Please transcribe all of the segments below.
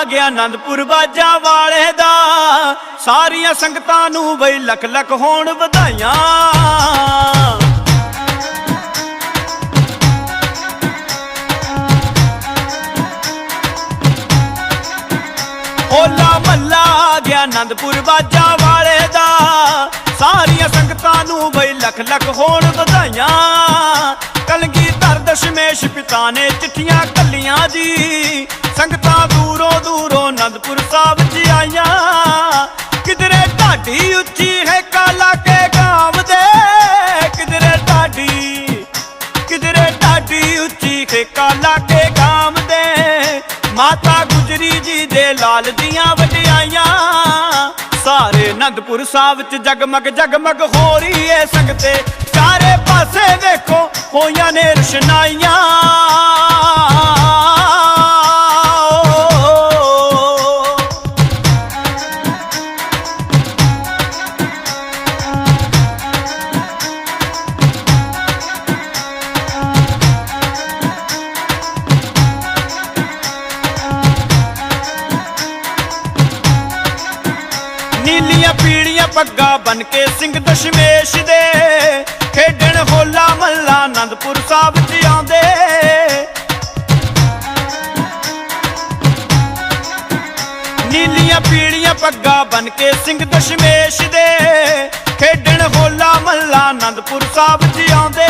ਆਨੰਦਪੁਰ ਬਾਜਾ ਵਾਲੇ ਦਾ। ਸਾਰੀਆਂ ਸੰਗਤਾਂ ਨੂੰ ਬਈ ਲੱਖ ਲੱਖ ਹੋਣ ਵਧਾਈਆਂ। ਹੋਲਾ ਮੱਲਾ ਆ ਗਿਆ ਆਨੰਦਪੁਰ ਬਾਜਾ ਵਾਲੇ ਦਾ। ਸਾਰੀਆਂ ਸੰਗਤਾਂ ਨੂੰ ਬਈ ਲੱਖ ਲੱਖ ਹੋਣ ਵਧਾਈਆਂ। ਕਲਗੀ ਦਸ਼ਮੇਸ਼ ਪਿਤਾ ਨੇ ਚਿੱਠੀਆਂ ਕੱਲੀਆਂ ਜੀ ਸੰਗਤਾਂ ਦੂਰੋਂ ਦੂਰੋਂ ਆਨੰਦਪੁਰ ਸਾਹਿਬ ਜੀ ਆਈਆਂ। ਕਿਧਰੇ ਢਾਡੀ ਉੱਚੀ ਹੈ ਕਾਲਾ ਕੇ ਗਾਵ ਦੇ। ਕਿਧਰੇ ਢਾਡੀ ਕਿਧਰੇ ਢਾਡੀ ਉੱਚੀ ਹੈ ਕਾਲਾ ਕੇ ਗਾਮ ਦੇ। ਮਾਤਾ ਗੁਜਰੀ ਜੀ ਦੇ ਲਾਲ ਦੀਆਂ ਵਡਿਆਈਆਂ। ਸਾਰੇ ਆਨੰਦਪੁਰ ਸਾਹਿਬ ਚ ਜਗਮਗ ਜਗਮਗ ਹੋ ਰਹੀ ਏ ਸੰਗਤੇ ਸਾਰੇ ਪਾਸੇ ਵੇਖੋ ਹੋਈਆਂ ਨੇ ਰਸ਼ਨਾਈਆਂ। ਨੀਲੀਆਂ ਪੀੜੀਆਂ ਪੱਗਾਂ ਬਨ ਕੇ ਸਿੰਘ ਦਸ਼ਮੇਸ਼ ਦੇ ਖੇਡਣ ਹੋਲਾ ਮੱਲਾ ਆਨੰਦਪੁਰ ਸਾਹਿਬ ਚ ਆਉਂਦੇ। ਨੀਲੀਆਂ ਪੀੜੀਆਂ ਪੱਗਾਂ ਬਨ ਕੇ ਸਿੰਘ ਦਸ਼ਮੇਸ਼ ਦੇ। ਖੇਡਣ ਹੋਲਾ ਮੱਲਾ ਆਨੰਦਪੁਰ ਸਾਹਿਬ ਚ ਆਉਂਦੇ।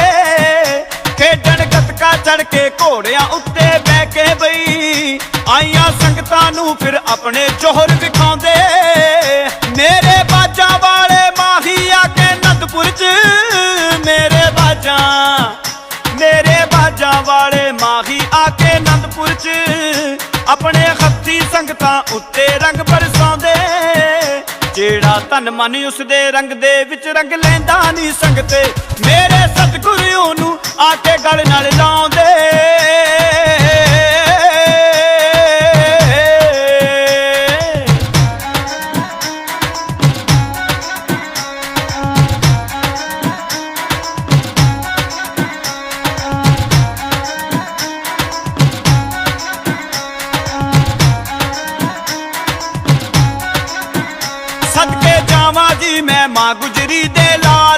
ਖੇਡਣ ਗੱਤਕਾ ਚੜ ਕੇ ਘੋੜਿਆਂ ਉੱਤੇ ਬਹਿ ਕੇ ਬਈ। ਆਈਆਂ ਸੰਗਤਾਂ ਨੂੰ ਫਿਰ ਆਪਣੇ ਜੋਹਰ ਵਿਖਾਉਂਦੇ। ਮੇਰੇ ਬਾਜਾਂ ਵਾਲੇ ਬਾਜਾਂ ਵਾਲੇ ਮਾਹੀ ਆ ਕੇ ਅਨੰਦਪੁਰ ਚ। ਆਪਣੇ ਹੱਥੀ ਸੰਗਤਾਂ ਉੱਤੇ ਰੰਗ ਬਰਸਾਉਂਦੇ। ਜਿਹੜਾ ਤਨ ਮਨ ਉਸ ਦੇ ਰੰਗ ਦੇ ਵਿੱਚ ਰੰਗ ਲੈਂਦਾ ਨਹੀਂ ਸੰਗਤੇ। ਮੇਰੇ ਸਤਿਗੁਰੂ ਨੂੰ ਆ ਕੇ ਗਲ ਨਾਲ ਲਾਉਂਦੇ। ਜਾਵਾਂ ਜੀ ਮੈਂ ਮਾਂ ਗੁਜਰੀ ਦੇ ਲਾਲ।